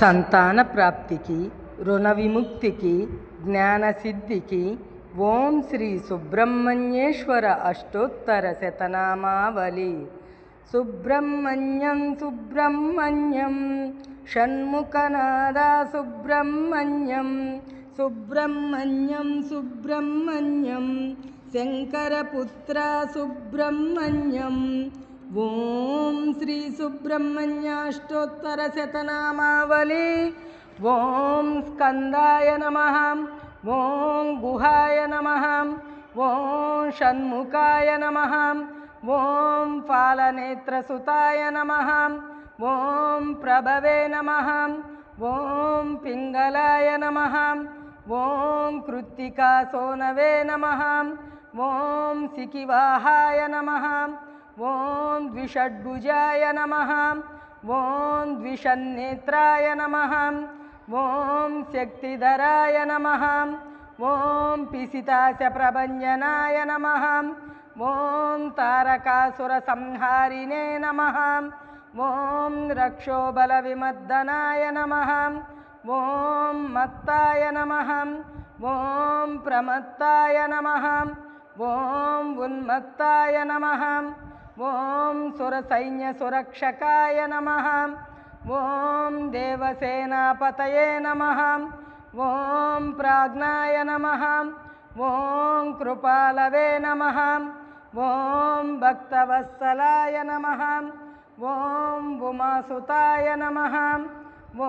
సంతాన ప్రాప్తికి రుణ విముక్తికి జ్ఞానసిద్ధికి ఓం శ్రీ సుబ్రహ్మణ్యేశ్వర అష్టోత్తర శతనామావళి. సుబ్రహ్మణ్యం సుబ్రహ్మణ్యం షణ్ముఖనాద సుబ్రహ్మణ్యం సుబ్రహ్మణ్యం సుబ్రహ్మణ్యం శంకరపుత్ర సుబ్రహ్మణ్యం ॐ श्रीसुब्रह्मण्याष्टोत्तरशतनामावली ॐ स्कन्दाय नमः ॐ गुहाय नमः ॐ षण्मुखाय नमः ॐ फालनेत्रसुताय नमः ॐ प्रभवे नमः ॐ पिङ्गलाय नमः ॐ कृत्तिकासोनवे नमः ॐ सिकिवाहाय नमः ॐ द्विषड्भुजाय नमः। ॐ द्विषन्नेत्राय नमः। ॐ शक्तिधराय नमः। ॐ पिसितास्यप्रभञ्जनाय नमः। ॐ तारकासुरसंहारिणे नमः। ॐ रक्षोबलविमर्दनाय नमः। ॐ मत्ताय नमः। ॐ प्रमत्ताय नमः। ॐ उन्मत्ताय नमः। ॐ सुरसैन्यसुरक्षकाय नमः ॐ देवसेनापतये नमः ॐ प्राज्ञाय नमः ॐ कृपालवे नमः ॐ भक्तवत्सलाय नमः ॐ उमासुताय नमः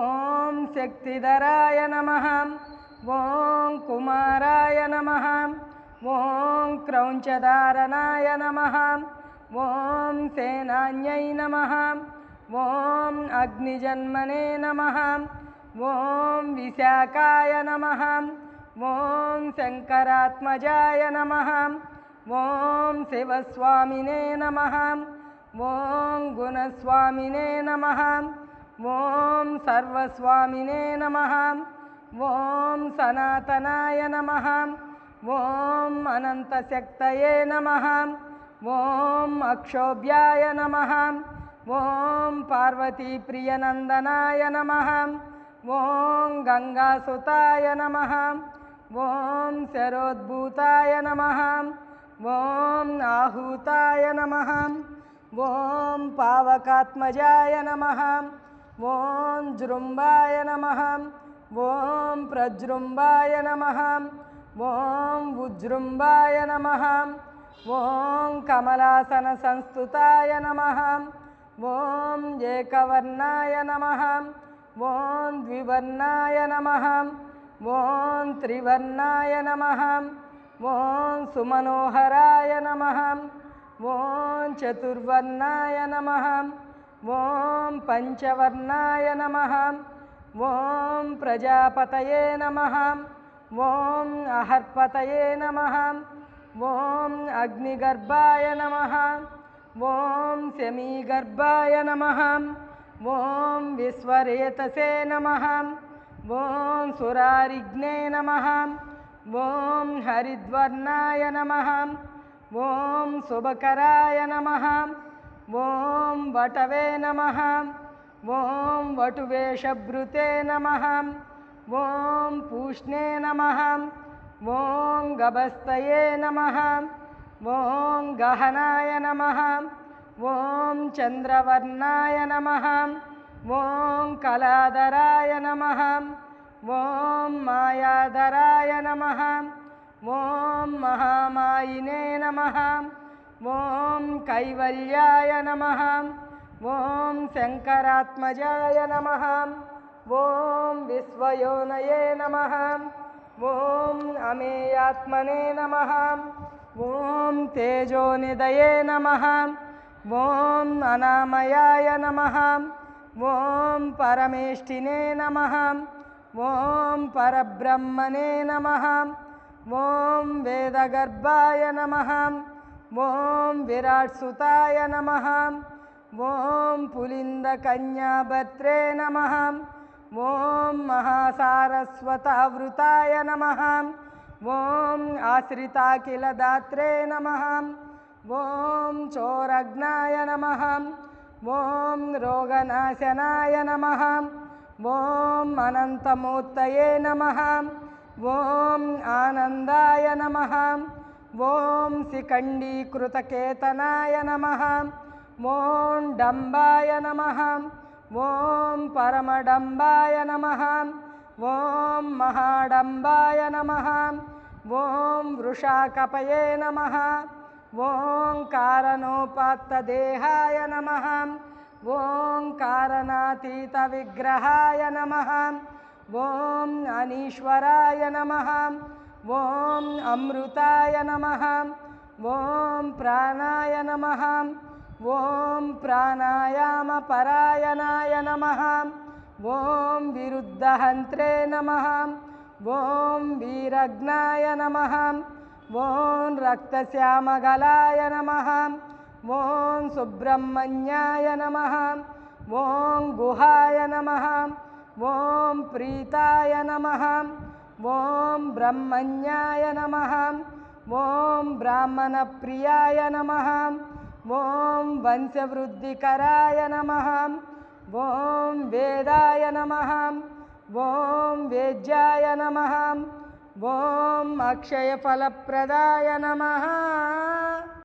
ॐ शक्तिधराय नमः ॐ कुमाराय नमः ॐ क्रौञ्चदारणाय नमः ॐ सेनान्यै नमः। ॐ अग्निजन्मने नमः। ॐ विशाखाय नमः। ॐ शङ्करात्मजाय नमः। ॐ शिवस्वामिने नमः। ॐ गुणस्वामिने नमः। ॐ सर्वस्वामिने नमः। ॐ सनातनाय नमः। ॐ अनन्तशक्तये नमः। ॐ ॐ अक्षोभ्याय नमः। ॐ पार्वतीप्रियनन्दनाय नमः। ॐ गङ्गासुताय नमः। ॐ शरोद्भूताय नमः। ॐ आहूताय नमः। ॐ पावकात्मजाय नमः। ॐ जृम्बाय नमः। ॐ प्रजृम्बाय नमः। ॐ उज्जृम्बाय नमः। ॐ कमलासनसंस्तुताय नमः। ॐ एकवर्णाय नमः। ॐ द्विवर्णाय नमः। ॐ त्रिवर्णाय नमः। ॐ सुमनोहराय नमः। ॐ चतुर्वर्णाय नमः। ॐ पञ्चवर्णाय नमः। ॐ प्रजापतये नमः। ॐ अहर्पतये नमः। ॐ अग्निगर्भाय नमः। ॐ शमीगर्भाय नमः। ॐ विश्वरेतसे नमः। ॐ सुरारिघ्ने नमः। ॐ हरिद्वर्णाय नमः। ॐ शुभकराय नमः। ॐ वटवे नमः। ॐ वटुवेषभृते नमः। ॐ पूष्णे नमः। ॐ गभस्तये नमः। ॐ गहनाय नमः। ॐ चन्द्रवर्णाय नमः। ॐ कलाधराय नमः। ॐ मायाधराय नमः। ॐ महामायिने नमः। ॐ कैवल्याय नमः। ॐ शङ्करात्मजाय नमः। ॐ विश्वयोनये नमः। ॐ अमेयात्मने नमः। ॐ तेजोनिदये नमः। ॐ अनामयाय नमः। ॐ परमेष्ठिने नमः। ॐ परब्रह्मणे नमः। ॐ वेदगर्भाय नमः। ॐ विराट्सुताय नमः। ॐ पुलिन्दकन्याभत्रे नमः। ॐ महासारस्वतावृताय नमः। ॐ आश्रिता किल दात्रे नमः। ॐ चोरग्नाय नमः। ॐ रोगनाशनाय नमः। ॐ अनन्तमूर्तये नमः। ॐ आनन्दाय नमः। ॐ शिखण्डीकृतकेतनाय नमः। ॐ डम्बाय नमः। ॐ परमडम्बाय नमः ॐ महाडम्बाय नमः ॐ वृषाकपये नमः ॐ कारणोपात्तदेहाय नमः ॐ कारणातीतविग्रहाय नमः ॐ अनीश्वराय नमः ॐ अमृताय नमः ॐ प्राणाय नमः ॐ प्राणायामपरायणाय नमः ॐ विरुद्धहन्त्रे नमः ॐ वीरग्नाय नमः ॐ रक्तश्यामगलाय नमः ॐ सुब्रह्मण्याय नमः ॐ गुहाय नमः ॐ प्रीताय नमः ॐ ब्रह्मण्याय नमः ॐ ब्राह्मणप्रियाय नमः ॐ वंशवृद्धिकराय नमः। ॐ वेदाय नमः। ॐ वेद्याय नमः। ॐ अक्षयफलप्रदाय नमः